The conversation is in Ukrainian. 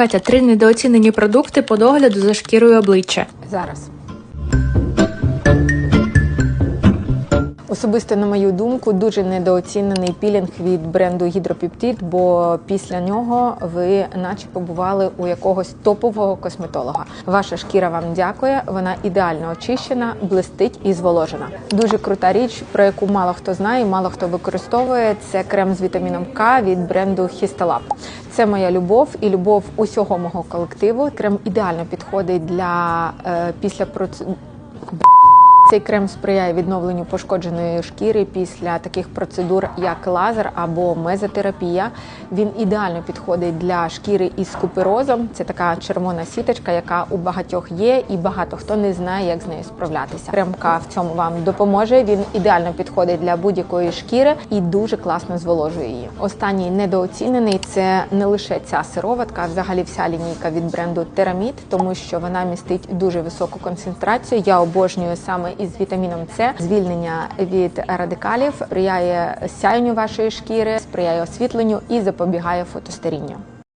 Катя, три недооцінені продукти по догляду за шкірою обличчя. Зараз. Особисто, на мою думку, дуже недооцінений пілінг від бренду Гідропептид, бо після нього ви наче побували у якогось топового косметолога. Ваша шкіра вам дякує, вона ідеально очищена, блистить і зволожена. Дуже крута річ, про яку мало хто знає, мало хто використовує. Це крем з вітаміном К від бренду Histolab. Це моя любов і любов усього мого колективу. Крем ідеально підходить для е, після процедур. Цей крем сприяє відновленню пошкодженої шкіри після таких процедур, як лазер або мезотерапія. Він ідеально підходить для шкіри із куперозом. Це така червона сіточка, яка у багатьох є, і багато хто не знає, як з нею справлятися. Кремка в цьому вам допоможе. Він ідеально підходить для будь-якої шкіри і дуже класно зволожує її. Останній недооцінений це не лише ця сироватка, а взагалі вся лінійка від бренду Терамід, тому що вона містить дуже високу концентрацію. Я обожнюю саме із вітаміном С. Звільнення від радикалів сприяє сяйню вашої шкіри, сприяє освітленню і запобігає фотостарінню.